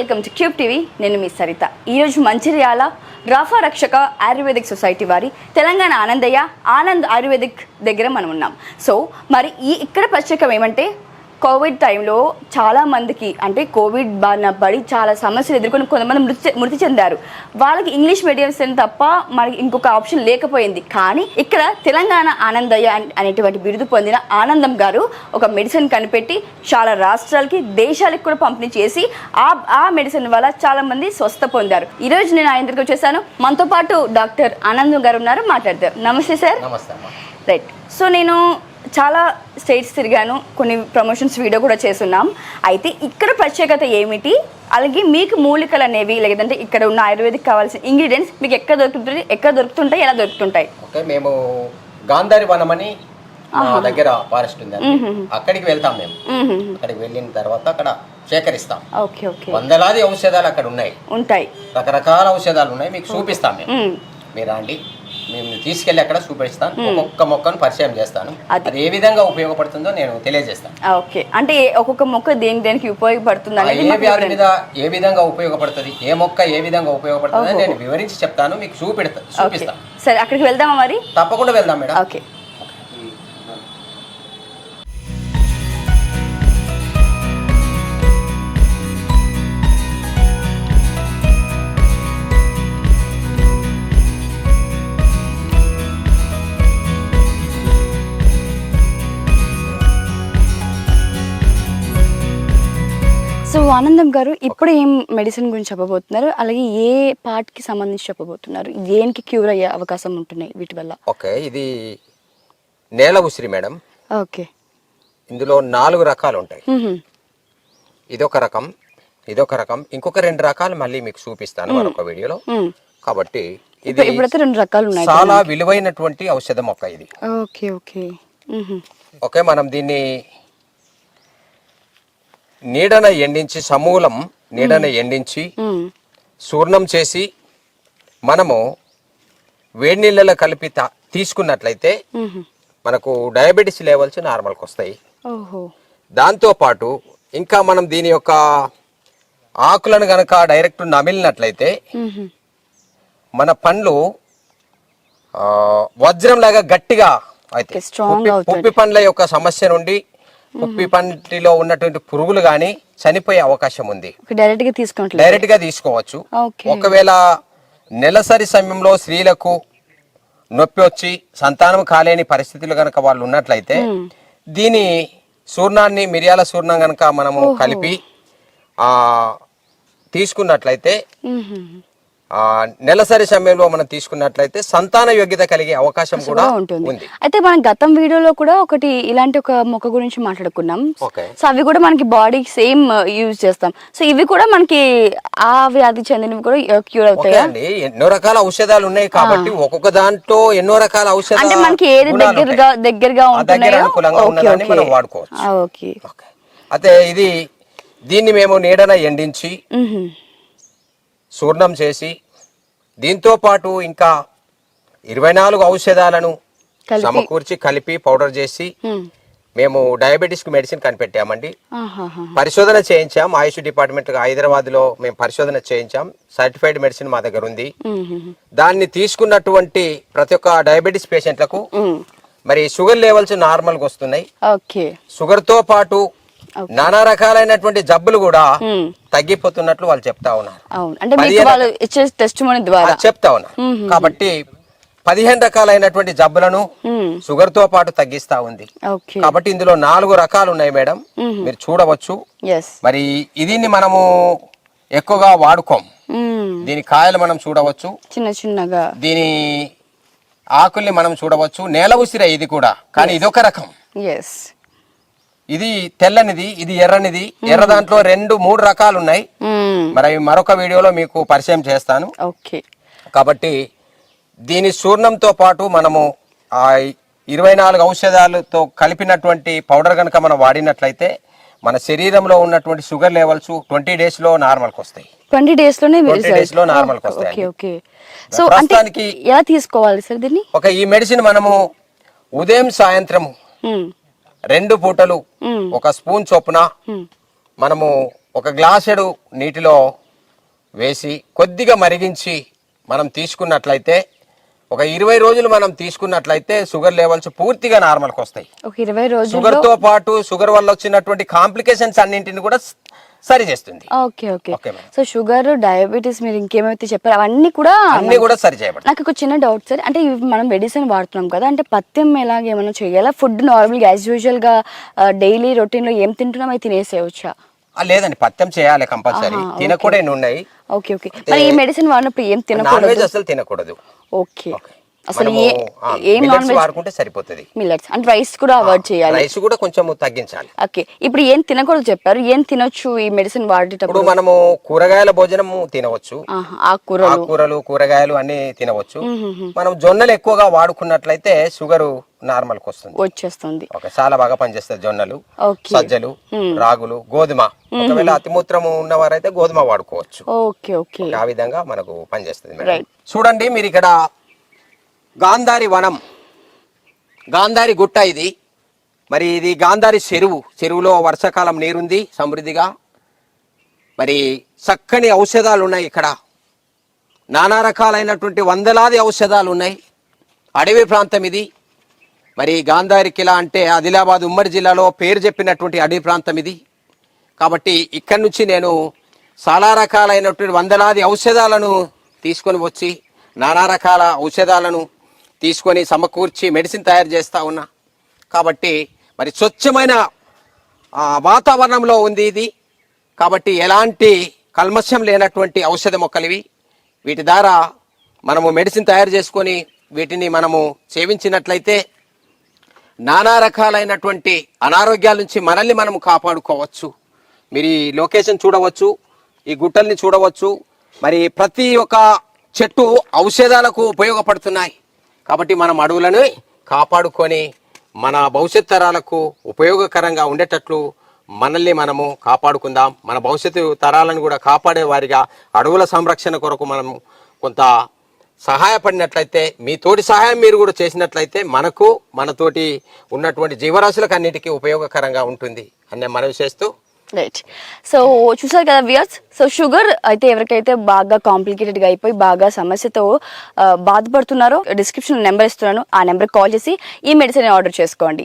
Welcome to cube TV. నేను మీ సరిత. ఈరోజు మంచిర్యాల రాఫా రక్షక ఆయుర్వేదిక్ సొసైటీ వారి తెలంగాణ ఆనందయ్య ఆనంద్ ఆయుర్వేదిక్ దగ్గర మనం ఉన్నాం. సో మరి ఈ ఇక్కడ ప్రత్యేకం ఏమంటే కోవిడ్ టైంలో చాలా మందికి అంటే కోవిడ్ బారిన పడి చాలా సమస్యలు ఎదుర్కొని కొంతమంది మృతి మృతి చెందారు. వాళ్ళకి ఇంగ్లీష్ మీడియం తప్ప మనకి ఇంకొక ఆప్షన్ లేకపోయింది. కానీ ఇక్కడ తెలంగాణ ఆనందయ్య అన్- అనేటువంటి బిరుదు పొందిన ఆనందం గారు ఒక మెడిసిన్ కనిపెట్టి చాలా రాష్ట్రాలకి దేశాలకు కూడా పంపిణీ చేసి ఆ ఆ మెడిసిన్ వల్ల చాలా మంది స్వస్థ పొందారు. ఈ రోజు నేను ఆయన దగ్గరికి వచ్చేసాను. మనతో పాటు డాక్టర్ ఆనందం గారు ఉన్నారు. మాట్లాడతారు నమస్తే సార్. రైట్. సో నేను చాలా స్టేట్స్ తిరిగాను. కొన్ని ప్రమోషన్స్ వీడియో కూడా చేస్తున్నాం. అయితే ఇక్కడ ప్రత్యేకత ఏమిటి? అలాగే మీకు మూలికలు అనేవి లేదంటే ఇక్కడ ఉన్న ఆయుర్వేదిక్ కావాల్సిన ఇంగ్రీడియంట్స్ మీకు ఎక్కడ దొరుకుతుంటాయి? ఎక్కడ దొరుకుతుంటాయి? ఎలా దొరుకుతుంటాయి? ఓకే మేము గాంధారి వనం అని మా దగ్గర ఫారెస్ట్ ఉంది అక్కడికి వెళ్తాం మేము. అక్కడికి వెళ్ళిన తర్వాత అక్కడ సేకరిస్తాం. Okay okay. వందలాది ఔషధాలు అక్కడ ఉన్నాయి. ఉంటాయి. రకరకాల ఔషధాలు ఉన్నాయి. మీకు చూపిస్తాం మ్మ్. మీరు రండి. మేము తీసుకెళ్ళి అక్కడ చూపిస్తాను. ఒక్కొక్క మొక్కను పరిచయం చేస్తాను. అది. ఏ విధంగా ఉపయోగపడుతుందో నేను తెలియజేస్తాను. ఓకే. అంటే ఒక్కొక్క మొక్క దేని దేనికి ఉపయోగపడుతుంది ఏ వ్యాధి. మీద ఏ విధంగా ఉపయోగపడుతుంది ఏ మొక్క ఏ విధంగా ఉపయోగపడుతుంది నేను వివరించి చెప్తాను మీకు చూపిస్తాను సరే అక్కడికి వెళ్దామా మరి? తప్పకుండా వెళ్దాం మేడం. ఓకే. ఆనందం గారు ఇప్పుడు ఏం మెడిసిన్ గురించి చెప్పబోతున్నారు? అలాగే ఏ పార్ట్కి సంబంధించి చెప్పబోతున్నారు? దేనికి క్యూర్ అయ్యే అవకాశం ఉంటున్నాయి వీటి వల్ల? ఓకే ఇది నేల ఉసిరి మేడం. ఓకే. ఇందులో నాలుగు రకాలు ఉంటాయి. ఇదొక రకం ఇదొక రకం ఇంకొక రెండు రకాలు మళ్ళీ మీకు చూపిస్తాను మరొక వీడియోలో. కాబట్టి ఇది రెండు రకాలు ఉన్నాయి చాలా విలువైనటువంటి ఔషధ మొక్క ఇది. Okay okay. ఓకే మనం దీన్ని నీడన ఎండించి సమూలం నీడన ఎండించి. చూర్ణం చేసి మనము వేడి నీళ్ళలో కలిపి తీసుకున్నట్లయితే. మనకు డయాబెటీస్ లెవెల్స్ నార్మల్కి వస్తాయి దాంతోపాటు ఇంకా మనం దీని యొక్క ఆకులను గనక డైరెక్ట్ నమిలినట్లయితే. మన పండ్లు వజ్రంలాగా గట్టిగా అయితే. పుప్పి పండ్ల యొక్క సమస్య నుండి పుప్పి పంటిలో ఉన్నటువంటి పురుగులు కానీ చనిపోయే అవకాశం ఉంది. డైరెక్ట్గా తీసుకున్నట్లేదు డైరెక్ట్గా తీసుకోవచ్చు. ఒకవేళ నెలసరి సమయంలో స్త్రీలకు నొప్పి వచ్చి సంతానం కాలేని పరిస్థితులు గనక వాళ్ళు ఉన్నట్లయితే దీని చూర్ణాన్ని మిరియాల చూర్ణం గనక మనము కలిపి ఆ తీసుకున్నట్లయితే నెలసరి సమయంలో మనం తీసుకున్నట్లయితే సంతాన యోగ్యత కలిగే అవకాశం కూడా ఉంటుంది. అయితే మనం గతం వీడియోలో కూడా ఒకటి ఇలాంటి ఒక మొక్క గురించి మాట్లాడుకున్నాం. సో అవి కూడా మనకి బాడీకి సేమ్ యూజ్ చేస్తాం. సో ఇవి కూడా మనకి ఆ వ్యాధి చెందినవి కూడా క్యూర్ అవుతాయా? ఎన్నో రకాల ఔషధాలు ఉన్నాయి కాబట్టి ఒక్కొక్క దాంట్లో ఎన్నో రకాల ఔషధాలు అంటే మనకి ఏది దగ్గరగా దగ్గరగా ఉంటున్నాయో? మనం వాడుకోవచ్చు. ఓకే. అయితే ఇది దీన్ని మేము నీడన ఎండించి. చూర్ణం చేసి దీంతో పాటు ఇంకా ఇరవై నాలుగు ఔషధాలను. సమకూర్చి కలిపి పౌడర్ చేసి మ్మ్. డయాబెటీస్కు మెడిసిన్ కనిపెట్టామండి. పరిశోధన చేయించాం ఆయుష్ డిపార్ట్మెంట్ హైదరాబాద్లో మేము పరిశోధన చేయించాం సర్టిఫైడ్ మెడిసిన్ మా దగ్గర ఉంది. దాన్ని తీసుకున్నటువంటి ప్రతి ఒక్క డయాబెటీస్ పేషెంట్లకు. మరి షుగర్ లెవెల్స్ నార్మల్గా వస్తున్నాయి ఓకే షుగర్తో పాటు. నానా రకాలైనటువంటి జబ్బులు కూడా మ్మ్. తగ్గిపోతున్నట్లు వాళ్ళు చెప్తా ఉన్నారు. అంటే వాళ్ళు ఇచ్చే టెస్ట్ ద్వారా. చెప్తా ఉన్నారు. కాబట్టి పదిహేను రకాలైనటువంటి జబ్బులను. షుగర్తో పాటు తగ్గిస్తా ఉంది. కాబట్టి ఇందులో నాలుగు రకాలు ఉన్నాయి మేడం. మీరు చూడవచ్చు. మరి దీన్ని మనము ఎక్కువగా వాడుకోం. దీని కాయలు మనం చూడవచ్చు. చిన్న చిన్నగా. దీని ఆకుల్ని మనం చూడవచ్చు. నేల ఉసిరే ఇది కూడా. కానీ ఇదొక రకం. ఇది తెల్లనిది ఇది ఎర్రనిది. ఎర్ర దాంట్లో రెండు మూడు రకాలు ఉన్నాయి మరి అవి మరొక వీడియోలో మీకు పరిచయం చేస్తాను. ఓకే. కాబట్టి దీని చూర్ణంతో పాటు మనము ఆ ఇరవై నాలుగు ఔషధాలతో కలిపినటువంటి పౌడర్ కనుక మనం వాడినట్లయితే మన శరీరంలో ఉన్నటువంటి షుగర్ లెవెల్స్ ట్వంటీ డేస్లో నార్మల్కి వస్తాయి. ట్వంటీ డేస్లోనే ట్వంటీ డేస్లో నార్మల్కి ఓకే వస్తాయి ఓకే. సో ప్రస్తుతానికి ఎలా తీసుకోవాలి సార్ దీన్ని? ఒక ఈ మెడిసిన్ మనము ఉదయం సాయంత్రం మ్మ్. రెండు పూటలు. ఒక స్పూన్ చొప్పున. మనము ఒక గ్లాసెడు నీటిలో వేసి కొద్దిగా మరిగించి మనం తీసుకున్నట్లయితే ఒక ఇరవై రోజులు మనం తీసుకున్నట్లయితే షుగర్ లెవెల్స్ పూర్తిగా నార్మల్కి వస్తాయి. ఇరవై రోజుల్లో షుగర్తో పాటు షుగర్ వల్ల వచ్చినటువంటి కాంప్లికేషన్స్ అన్నింటిని కూడా సరి చేస్తుంది. Okay okay. So sugar diabetes మీరు ఇంకేమైతే చెప్పారు అవన్నీ కూడా అన్ని కూడా సరి చేయబడతాయి. నాకు ఒక చిన్న డౌట్ సార్. అంటే ఇవి మనం మెడిసిన్ వాడుతున్నాం కదా అంటే పథ్యం ఎలాగ ఏమైనా చేయాలా? ఫుడ్ నార్మల్గా యాజ్ యూజువల్గా డైలీ రొటీన్లో ఏం తింటున్నాం? అవి తినేసేయచ్చా? లేదండి పత్యం చేయాలి కంపల్సరీ. ఆహా, తినకూడని ఉన్నాయి? Okay okay. మరి ఈ మెడిసిన్ వాడినప్పుడు ఏం తినకూడదు? అసలు తినకూడదు. ఓకే. అసలు ఏ ఏం నాన్ వెజ్ వాడుకుంటే సరిపోతుంది. మిల్లెట్స్ అంటే రైస్ కూడా అవాయిడ్ చేయాలి. రైస్ కూడా కొంచెం తగ్గించాలి. ఓకే ఇప్పుడు ఏం తినకూడదు చెప్పారు? ఏం తినొచ్చు ఈ మెడిసిన్ వాడేటప్పుడు? మనము కూరగాయల భోజనము తినవచ్చు. ఆకుకూరలు ఆకుకూరలు కూరగాయలు అన్ని తినవచ్చు. మనం జొన్నలు ఎక్కువగా వాడుకున్నట్లయితే షుగర్ నార్మల్కి వస్తుంది. వచ్చేస్తుంది. చాలా బాగా పనిచేస్తాయి జొన్నలు సజ్జలు రాగులు గోధుమ. ఒకవేళ అతిమూత్రము ఉన్నవారైతే గోధుమ వాడుకోవచ్చు. ఓకే ఓకే ఆ విధంగా మనకు పనిచేస్తుంది. చూడండి మీరు ఇక్కడ గాంధారి వనం. గాంధారి గుట్ట ఇది. మరి ఇది గాంధారి చెరువు. చెరువులో వర్షాకాలం నీరుంది సమృద్ధిగా. మరి చక్కని ఔషధాలు ఉన్నాయి ఇక్కడ. నానా రకాలైనటువంటి వందలాది ఔషధాలు ఉన్నాయి అడవి ప్రాంతం ఇది. మరి గాంధారి కిలా అంటే ఆదిలాబాద్ ఉమ్మడి జిల్లాలో పేరు చెప్పినటువంటి అడవి ప్రాంతం ఇది. కాబట్టి ఇక్కడి నుంచి నేను చాలా రకాలైనటువంటి వందలాది ఔషధాలను తీసుకొని వచ్చి నానా రకాల ఔషధాలను తీసుకొని సమకూర్చి మెడిసిన్ తయారు చేస్తా ఉన్నా. కాబట్టి మరి స్వచ్ఛమైన వాతావరణంలో ఉంది ఇది. కాబట్టి ఎలాంటి కల్మషం లేనటువంటి ఔషధ మొక్కలు ఇవి వీటి ద్వారా మనము మెడిసిన్ తయారు చేసుకొని వీటిని మనము సేవించినట్లయితే నానా రకాలైనటువంటి అనారోగ్యాల నుంచి మనల్ని మనం కాపాడుకోవచ్చు. మీరు ఈ లొకేషన్ చూడవచ్చు ఈ గుట్టల్ని చూడవచ్చు. మరి ప్రతి ఒక్క చెట్టు ఔషధాలకు ఉపయోగపడుతున్నాయి. కాబట్టి మనం అడవులను కాపాడుకొని మన భవిష్యత్ తరాలకు ఉపయోగకరంగా ఉండేటట్లు మనల్ని మనము కాపాడుకుందాం. మన భవిష్యత్తు తరాలను కూడా కాపాడే వారిగా అడవుల సంరక్షణ కొరకు మనం కొంత సహాయపడినట్లయితే మీ తోటి సహాయం మీరు కూడా చేసినట్లయితే మనకు మనతోటి ఉన్నటువంటి జీవరాశులకు అన్నిటికీ ఉపయోగకరంగా ఉంటుంది. అనే మనవి చేస్తూ రైట్ సో చూసారు కదా వియర్స్ సో షుగర్ అయితే ఎవరికైతే బాగా కాంప్లికేటెడ్గా అయిపోయి బాగా సమస్యతో బాధపడుతున్నారో డిస్క్రిప్షన్ నెంబర్ ఇస్తున్నాను. ఆ నెంబర్కి కాల్ చేసి ఈ మెడిసిన్ ఆర్డర్ చేసుకోండి.